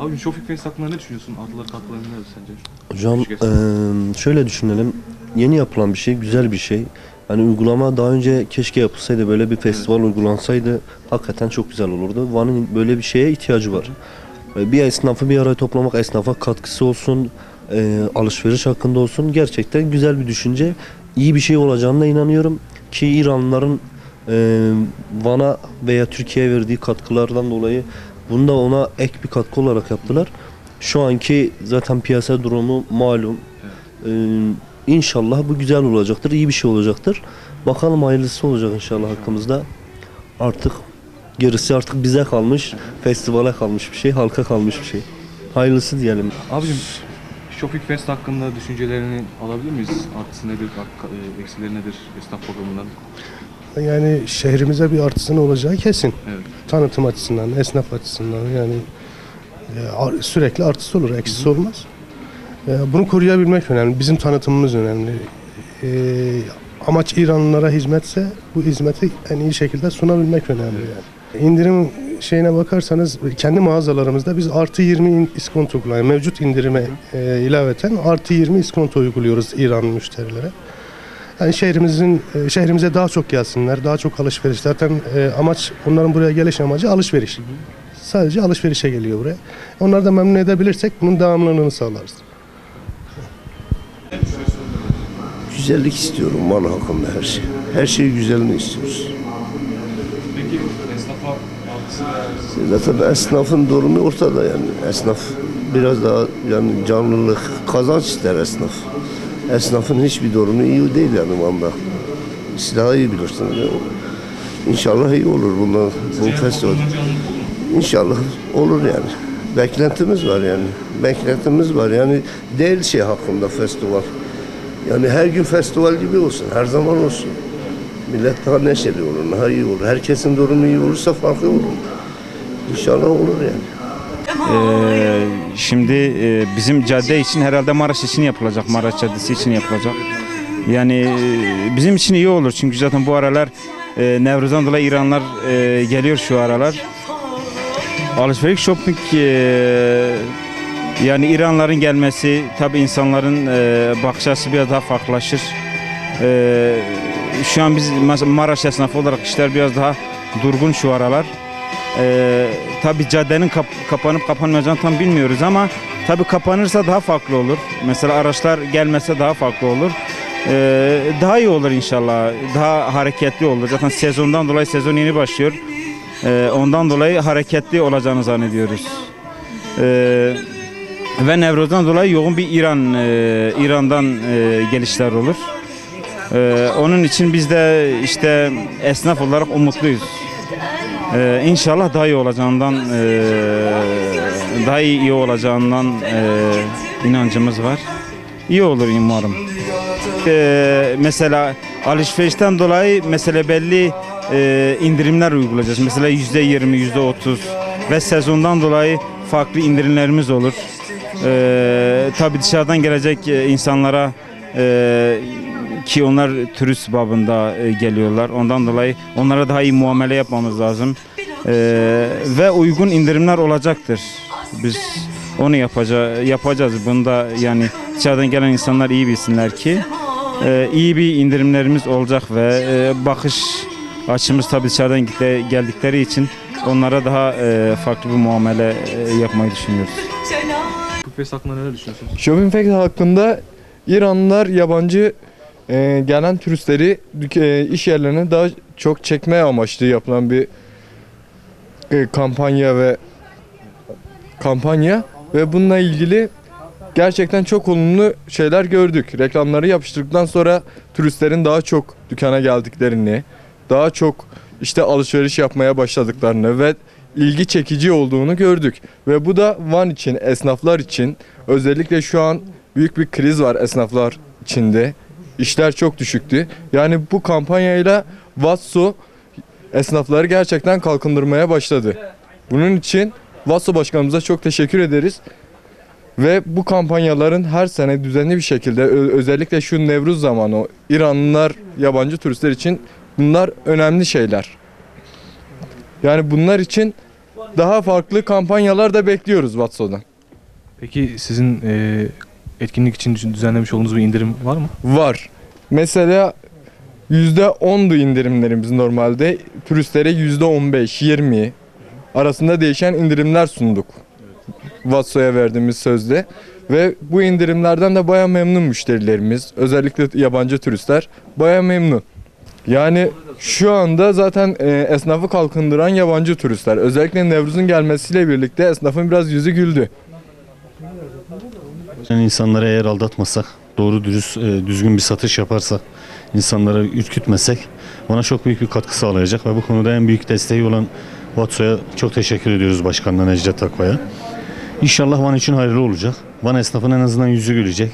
Abi Şofik Fest hakkında ne düşünüyorsun? Artıları katkıları neler sence? Hocam eee, şöyle düşünelim. Yeni yapılan bir şey, güzel bir şey. Yani uygulama daha önce keşke yapılsaydı, böyle bir festival uygulansaydı hakikaten çok güzel olurdu. Van'ın böyle bir şeye ihtiyacı var. E, Bir esnafı bir araya toplamak, esnafa katkısı olsun, alışveriş hakkında olsun. Gerçekten güzel bir düşünce. İyi bir şey olacağına inanıyorum. Ki İranlıların Van'a veya Türkiye'ye verdiği katkılardan dolayı bunu da ona ek bir katkı olarak yaptılar. Şu anki zaten piyasa durumu malum. Ee, inşallah bu güzel olacaktır, iyi bir şey olacaktır. Bakalım hayırlısı olacak inşallah hakkımızda. Artık gerisi artık bize kalmış, festivale kalmış bir şey, halka kalmış bir şey. Hayırlısı diyelim. Abicim Şofik Fest hakkında düşüncelerini alabilir miyiz? Artısı nedir, e, eksileri nedir esnaf bakımından? Yani şehrimize bir artısının olacağı kesin. Evet. Tanıtım açısından, esnaf açısından yani e, sürekli artısı olur, eksisi olmaz. E, Bunu koruyabilmek önemli. Bizim tanıtımımız önemli. E, Amaç İranlılara hizmetse bu hizmeti en iyi şekilde sunabilmek önemli yani. İndirim şeyine bakarsanız kendi mağazalarımızda biz artı 20 in- iskonto kullanıyoruz. Mevcut indirime e, ilaveten artı 20 iskonto uyguluyoruz İran müşterilere. Yani şehrimizin e, şehrimize daha çok gelsinler, daha çok alışveriş. Zaten e, amaç onların buraya geliş amacı alışveriş. Sadece alışverişe geliyor buraya. Onları da memnun edebilirsek bunun devamlılığını sağlarız. Güzellik istiyorum mal hakkında her şey. Her şey güzelini istiyoruz. Peki esnafa Zaten esnafın durumu ortada yani. Esnaf biraz daha yani canlılık, kazanç ister esnaf. Esnafın hiçbir durumu iyi değil yani valla. Siz iyi bilirsiniz. ya. İnşallah iyi olur bundan bu festival. İnşallah olur yani. Beklentimiz var yani. Beklentimiz var yani değil şey hakkında festival. Yani her gün festival gibi olsun, her zaman olsun. Millet daha neşeli olur, daha iyi olur. Herkesin durumu iyi olursa farklı olur. İnşallah olur yani. Ee, şimdi e, bizim cadde için herhalde Maraş için yapılacak. Maraş Caddesi için yapılacak. Yani e, bizim için iyi olur çünkü zaten bu aralar e, Nevruz'dan dolayı İranlar e, geliyor şu aralar. Alışveriş shopping e, yani İranların gelmesi tabi insanların e, bakış açısı biraz daha farklılaşır. E, şu an biz Maraş esnafı olarak işler biraz daha durgun şu aralar. Ee, tabii caddenin kap- kapanıp kapanmayacağını tam bilmiyoruz ama tabii kapanırsa daha farklı olur. Mesela araçlar gelmese daha farklı olur. Ee, daha iyi olur inşallah. Daha hareketli olur. Zaten sezondan dolayı sezon yeni başlıyor. Ee, ondan dolayı hareketli olacağını zannediyoruz. Ee, ve Nevruz'dan dolayı yoğun bir İran e, İran'dan e, gelişler olur. Ee, onun için biz de işte esnaf olarak umutluyuz. Ee, inşallah daha iyi olacağından e, daha iyi, olacağından e, inancımız var. İyi olur umarım. Ee, mesela alışverişten dolayı mesela belli e, indirimler uygulayacağız. Mesela yüzde yirmi, yüzde otuz ve sezondan dolayı farklı indirimlerimiz olur. Ee, tabii dışarıdan gelecek e, insanlara e, ki onlar turist babında e, geliyorlar. Ondan dolayı onlara daha iyi muamele yapmamız lazım. Ee, ve uygun indirimler olacaktır. Biz onu yapacağız. yapacağız. Bunda yani dışarıdan gelen insanlar iyi bilsinler ki e, iyi bir indirimlerimiz olacak ve e, bakış açımız tabii dışarıdan geldikleri için onlara daha e, farklı bir muamele e, yapmayı düşünüyoruz. Şofik Fest hakkında neler düşünüyorsunuz? Shopping Fest hakkında İranlılar yabancı e, gelen turistleri e, iş yerlerine daha çok çekmeye amaçlı yapılan bir e, kampanya ve kampanya ve bununla ilgili gerçekten çok olumlu şeyler gördük. Reklamları yapıştırdıktan sonra turistlerin daha çok dükkana geldiklerini, daha çok işte alışveriş yapmaya başladıklarını ve ilgi çekici olduğunu gördük. Ve bu da Van için, esnaflar için özellikle şu an büyük bir kriz var esnaflar içinde. İşler çok düşüktü. Yani bu kampanyayla Vatso esnafları gerçekten kalkındırmaya başladı. Bunun için Vatso başkanımıza çok teşekkür ederiz. Ve bu kampanyaların her sene düzenli bir şekilde özellikle şu Nevruz zamanı İranlılar, yabancı turistler için bunlar önemli şeyler. Yani bunlar için daha farklı kampanyalar da bekliyoruz Vatso'dan. Peki sizin e, etkinlik için düzen- düzenlemiş olduğunuz bir indirim var mı? Var. Mesela %10'du indirimlerimiz normalde. Turistlere %15, 20 arasında değişen indirimler sunduk. Vatso'ya verdiğimiz sözde. Ve bu indirimlerden de baya memnun müşterilerimiz. Özellikle yabancı turistler baya memnun. Yani şu anda zaten e, esnafı kalkındıran yabancı turistler. Özellikle Nevruz'un gelmesiyle birlikte esnafın biraz yüzü güldü. Yani insanları eğer aldatmasak, doğru dürüst, e, düzgün bir satış yaparsak, insanları ürkütmesek ona çok büyük bir katkı sağlayacak ve bu konuda en büyük desteği olan Vatso'ya çok teşekkür ediyoruz Başkanına Necdet Akbay'a. İnşallah Van için hayırlı olacak. Van esnafın en azından yüzü gülecek.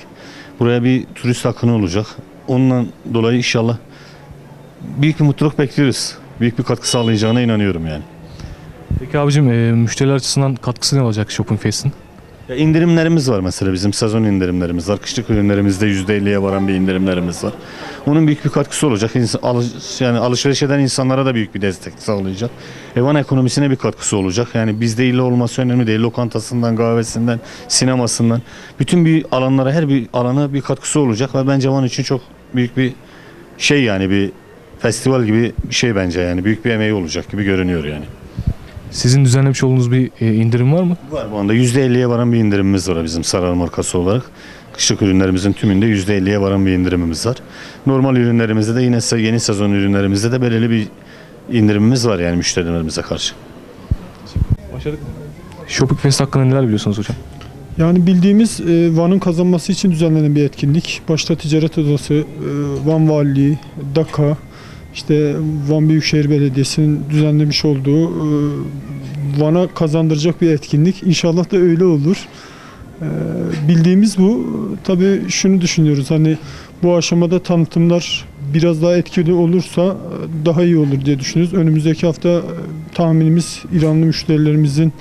Buraya bir turist akını olacak. Ondan dolayı inşallah büyük bir mutluluk bekliyoruz. Büyük bir katkı sağlayacağına inanıyorum yani. Peki abicim e, müşteriler açısından katkısı ne olacak Shopping Fest'in? Ya indirimlerimiz var mesela bizim sezon indirimlerimiz var. Kışlık ürünlerimizde %50'ye varan bir indirimlerimiz var. Onun büyük bir katkısı olacak. İnsan, alış- yani alışveriş eden insanlara da büyük bir destek sağlayacak. Evan ekonomisine bir katkısı olacak. Yani bizde illa olması önemli değil. Lokantasından, kahvesinden, sinemasından. Bütün bir alanlara, her bir alana bir katkısı olacak ve bence Van için çok büyük bir şey yani bir festival gibi bir şey bence yani. Büyük bir emeği olacak gibi görünüyor yani. Sizin düzenlemiş olduğunuz bir e, indirim var mı? Var bu anda %50'ye varan bir indirimimiz var bizim Sarar markası olarak. Kışlık ürünlerimizin tümünde %50'ye varan bir indirimimiz var. Normal ürünlerimizde de yine se- yeni sezon ürünlerimizde de belirli bir indirimimiz var yani müşterilerimize karşı. Başardık. Shopping Fest hakkında neler biliyorsunuz hocam? Yani bildiğimiz e, Van'ın kazanması için düzenlenen bir etkinlik. Başta ticaret odası, e, Van Valiliği, DAKA, işte Van Büyükşehir Belediyesi'nin düzenlemiş olduğu e, Van'a kazandıracak bir etkinlik. İnşallah da öyle olur. E, bildiğimiz bu. Tabii şunu düşünüyoruz hani bu aşamada tanıtımlar biraz daha etkili olursa e, daha iyi olur diye düşünüyoruz. Önümüzdeki hafta tahminimiz İranlı müşterilerimizin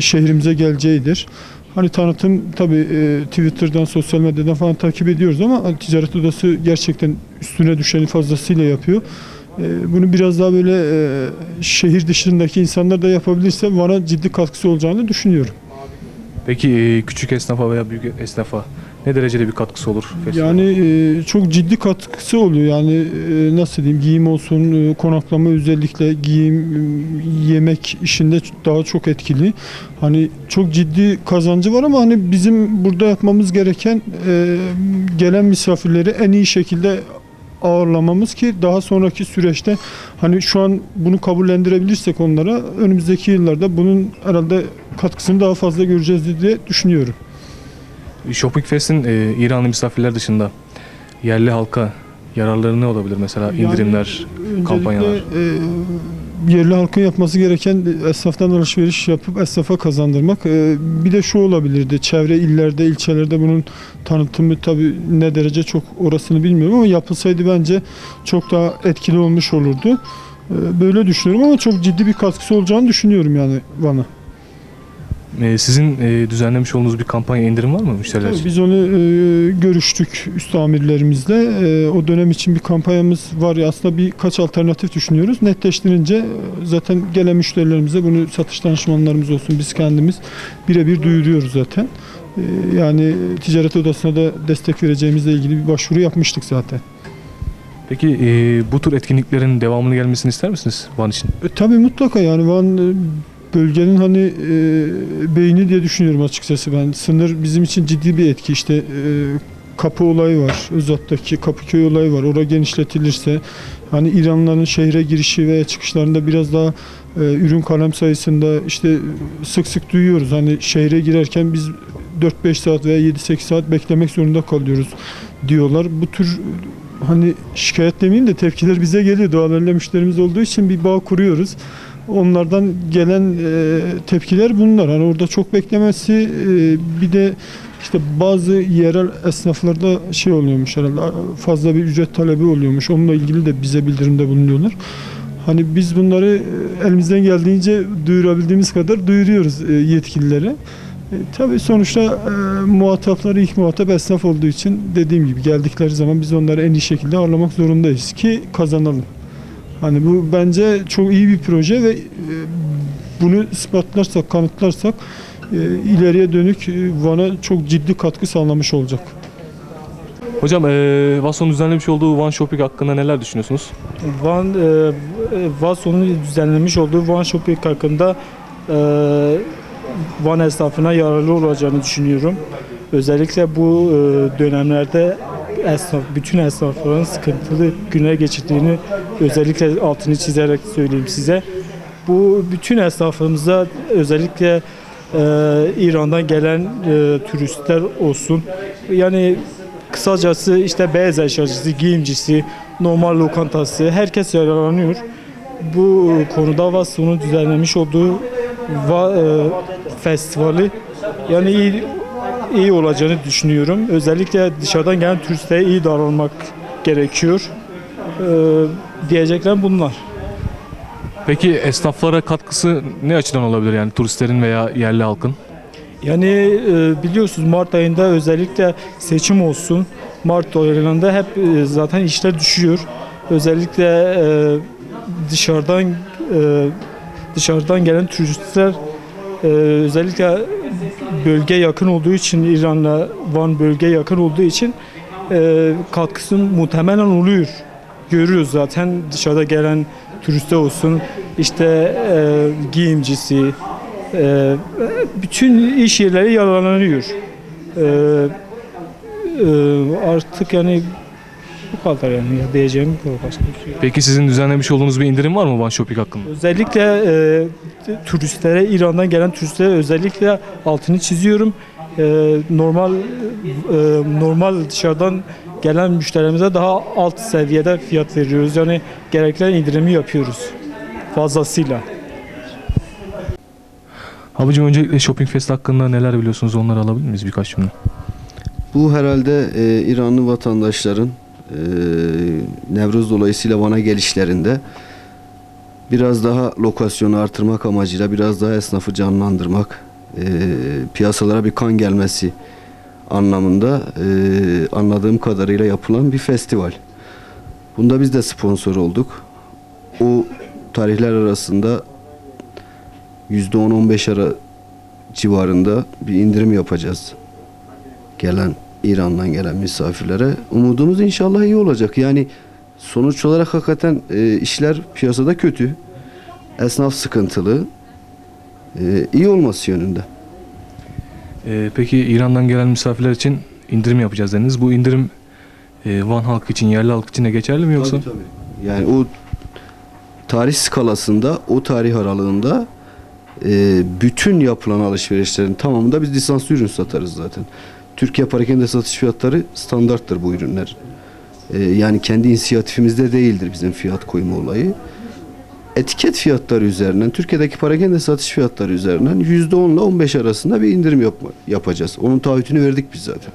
şehrimize geleceğidir. Hani tanıtım tabii e, Twitter'dan, sosyal medyadan falan takip ediyoruz ama hani ticaret odası gerçekten üstüne düşeni fazlasıyla yapıyor. E, bunu biraz daha böyle e, şehir dışındaki insanlar da yapabilirse bana ciddi katkısı olacağını düşünüyorum. Peki e, küçük esnafa veya büyük esnafa ne derecede bir katkısı olur? festival? Yani e, çok ciddi katkısı oluyor. Yani e, nasıl diyeyim giyim olsun, e, konaklama özellikle giyim, yemek işinde daha çok etkili. Hani çok ciddi kazancı var ama hani bizim burada yapmamız gereken e, gelen misafirleri en iyi şekilde ağırlamamız ki daha sonraki süreçte hani şu an bunu kabullendirebilirsek onlara önümüzdeki yıllarda bunun herhalde katkısını daha fazla göreceğiz diye düşünüyorum. Shopping Fest'in e, İranlı misafirler dışında yerli halka yararları ne olabilir mesela Yani indirimler? öncelikle, kampanyalar. e, yerli halkın yapması gereken esnaftan alışveriş yapıp esnafa kazandırmak. E, bir de şu olabilirdi. Çevre illerde, ilçelerde bunun tanıtımı tabii ne derece çok orasını bilmiyorum ama yapılsaydı bence çok daha etkili olmuş olurdu. E, böyle düşünüyorum ama çok ciddi bir katkısı olacağını düşünüyorum yani bana. E, sizin e, düzenlemiş olduğunuz bir kampanya indirim var mı müşteriler Tabii için? biz onu e, görüştük üst amirlerimizle. E, o dönem için bir kampanyamız var. ya Aslında birkaç alternatif düşünüyoruz. Netleştirince e, zaten gelen müşterilerimize bunu satış danışmanlarımız olsun biz kendimiz birebir duyuruyoruz zaten. E, yani ticaret odasına da destek vereceğimizle ilgili bir başvuru yapmıştık zaten. Peki e, bu tür etkinliklerin devamını gelmesini ister misiniz Van için? E, tabii mutlaka yani Van e, bölgenin hani e, beyni diye düşünüyorum açıkçası ben. Sınır bizim için ciddi bir etki işte e, kapı olayı var. Özat'taki Kapıköy olayı var. Orada genişletilirse hani İranlıların şehre girişi veya çıkışlarında biraz daha e, ürün kalem sayısında işte sık sık duyuyoruz. Hani şehre girerken biz 4-5 saat veya 7-8 saat beklemek zorunda kalıyoruz diyorlar. Bu tür hani şikayet demeyeyim de tepkiler bize geliyor. Doğal müşterimiz olduğu için bir bağ kuruyoruz. Onlardan gelen e, tepkiler bunlar. Hani orada çok beklemesi e, bir de işte bazı yerel esnaflarda şey oluyormuş herhalde fazla bir ücret talebi oluyormuş. Onunla ilgili de bize bildirimde bulunuyorlar. Hani biz bunları e, elimizden geldiğince duyurabildiğimiz kadar duyuruyoruz e, yetkililere. E, tabii sonuçta e, muhatapları ilk muhatap esnaf olduğu için dediğim gibi geldikleri zaman biz onları en iyi şekilde ağırlamak zorundayız ki kazanalım. Hani bu bence çok iyi bir proje ve e, bunu ispatlarsak, kanıtlarsak e, ileriye dönük e, Van'a çok ciddi katkı sağlamış olacak. Hocam e, Vasso'nun düzenlemiş olduğu One Shopping hakkında neler düşünüyorsunuz? Van e, e, Vasso'nun düzenlemiş olduğu Van Shopping hakkında e, Van esnafına yararlı olacağını düşünüyorum. Özellikle bu e, dönemlerde esnaf, bütün esnafların sıkıntılı günler geçirdiğini özellikle altını çizerek söyleyeyim size. Bu bütün esnafımıza özellikle e, İran'dan gelen e, turistler olsun. Yani kısacası işte beyaz eşyacısı, giyimcisi, normal lokantası herkes yararlanıyor. Bu konuda Vasso'nun düzenlemiş olduğu va, e, festivali yani iyi, olacağını düşünüyorum. Özellikle dışarıdan gelen turistlere iyi davranmak gerekiyor. E, diyeceklerim bunlar. Peki esnaflara katkısı ne açıdan olabilir yani turistlerin veya yerli halkın? Yani e, biliyorsunuz Mart ayında özellikle seçim olsun. Mart ayında hep e, zaten işler düşüyor. Özellikle e, dışarıdan e, dışarıdan gelen turistler e, özellikle bölge yakın olduğu için İran'la Van bölge yakın olduğu için e, katkısı muhtemelen oluyor. Görüyoruz zaten dışarıda gelen turiste olsun işte e, giyimcisi, e, bütün iş yerleri yararlanıyor. E, e, artık yani bu kadar yani ya diyeceğim bu kadar başka bir şey yok. Peki sizin düzenlemiş olduğunuz bir indirim var mı One Shopping hakkında? Özellikle e, turistlere, İran'dan gelen turistlere özellikle altını çiziyorum. E, normal e, normal dışarıdan gelen müşterilerimize daha alt seviyede fiyat veriyoruz. Yani gerekli indirimi yapıyoruz fazlasıyla. Abicim öncelikle Shopping Fest hakkında neler biliyorsunuz onları alabilir miyiz birkaç cümle? Bu herhalde e, İranlı vatandaşların e, Nevruz dolayısıyla Van'a gelişlerinde biraz daha lokasyonu artırmak amacıyla biraz daha esnafı canlandırmak, e, piyasalara bir kan gelmesi anlamında e, anladığım kadarıyla yapılan bir festival. Bunda biz de sponsor olduk. O tarihler arasında %10-15 ara civarında bir indirim yapacağız gelen İran'dan gelen misafirlere. Umudumuz inşallah iyi olacak. Yani sonuç olarak hakikaten e, işler piyasada kötü. Esnaf sıkıntılı. E, iyi olması yönünde. Ee, peki İran'dan gelen misafirler için indirim yapacağız dediniz. Bu indirim e, Van halkı için, yerli halk için de geçerli mi yoksa? Yani o tarih skalasında, o tarih aralığında e, bütün yapılan alışverişlerin tamamında biz lisanslı ürün satarız zaten. Türkiye parakende satış fiyatları standarttır bu ürünler. E, yani kendi inisiyatifimizde değildir bizim fiyat koyma olayı. Etiket fiyatları üzerinden, Türkiye'deki parakende satış fiyatları üzerinden %10 ile 15 arasında bir indirim yapma, yapacağız. Onun taahhütünü verdik biz zaten.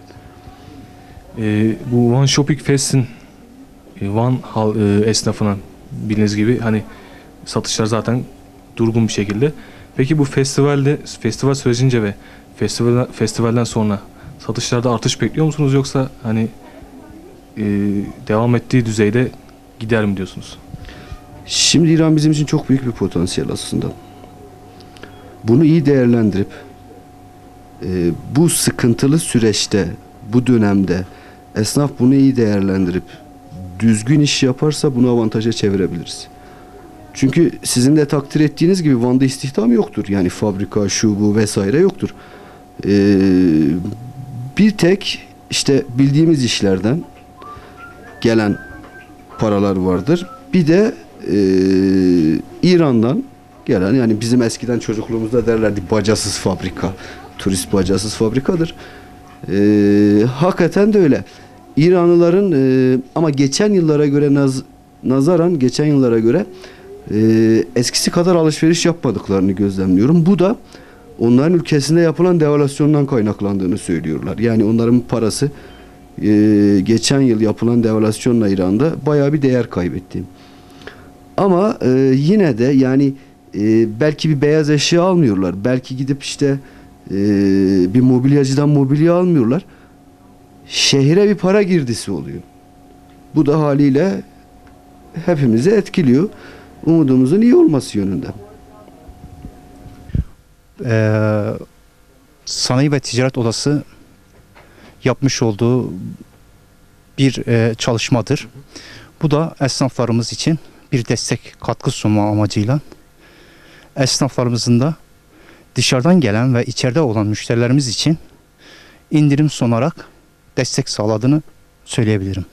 Ee, bu Van Shopping Fest'in e, Van hal, e, esnafına bildiğiniz gibi hani satışlar zaten durgun bir şekilde. Peki bu festivalde festival sürecince ve festival festivalden sonra satışlarda artış bekliyor musunuz yoksa hani e, devam ettiği düzeyde gider mi diyorsunuz? Şimdi İran bizim için çok büyük bir potansiyel aslında. Bunu iyi değerlendirip e, bu sıkıntılı süreçte, bu dönemde esnaf bunu iyi değerlendirip düzgün iş yaparsa bunu avantaja çevirebiliriz. Çünkü sizin de takdir ettiğiniz gibi Van'da istihdam yoktur. Yani fabrika, şu bu vesaire yoktur. E, bir tek işte bildiğimiz işlerden gelen paralar vardır. Bir de e, İran'dan gelen yani bizim eskiden çocukluğumuzda derlerdi bacasız fabrika. Turist bacasız fabrikadır. E, hakikaten de öyle. İranlıların e, ama geçen yıllara göre naz, nazaran geçen yıllara göre e, eskisi kadar alışveriş yapmadıklarını gözlemliyorum. Bu da onların ülkesinde yapılan devalüasyondan kaynaklandığını söylüyorlar. Yani onların parası e, geçen yıl yapılan devalüasyonla İran'da bayağı bir değer kaybetti. Ama e, yine de yani e, belki bir beyaz eşya almıyorlar. Belki gidip işte e, bir mobilyacıdan mobilya almıyorlar. Şehre bir para girdisi oluyor. Bu da haliyle hepimizi etkiliyor. Umudumuzun iyi olması yönünde. E, Sanayi ve Ticaret Odası yapmış olduğu bir e, çalışmadır. Bu da esnaflarımız için bir destek katkı sunma amacıyla esnaflarımızın da dışarıdan gelen ve içeride olan müşterilerimiz için indirim sunarak destek sağladığını söyleyebilirim.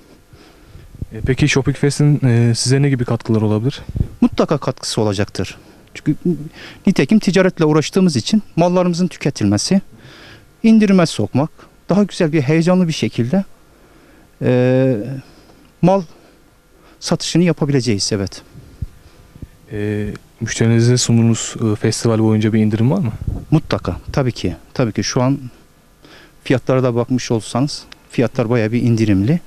E, Peki Shopping Fest'in e, size ne gibi katkıları olabilir? Mutlaka katkısı olacaktır. Çünkü nitekim ticaretle uğraştığımız için mallarımızın tüketilmesi, indirime sokmak, daha güzel bir heyecanlı bir şekilde eee, mal satışını yapabileceğiz evet. E, müşterinize sunduğunuz e, festival boyunca bir indirim var mı? Mutlaka tabii ki tabii ki şu an fiyatlara da bakmış olsanız fiyatlar bayağı bir indirimli.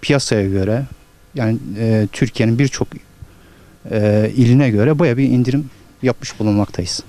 Piyasaya göre yani eee, Türkiye'nin birçok eee, iline göre bayağı bir indirim yapmış bulunmaktayız.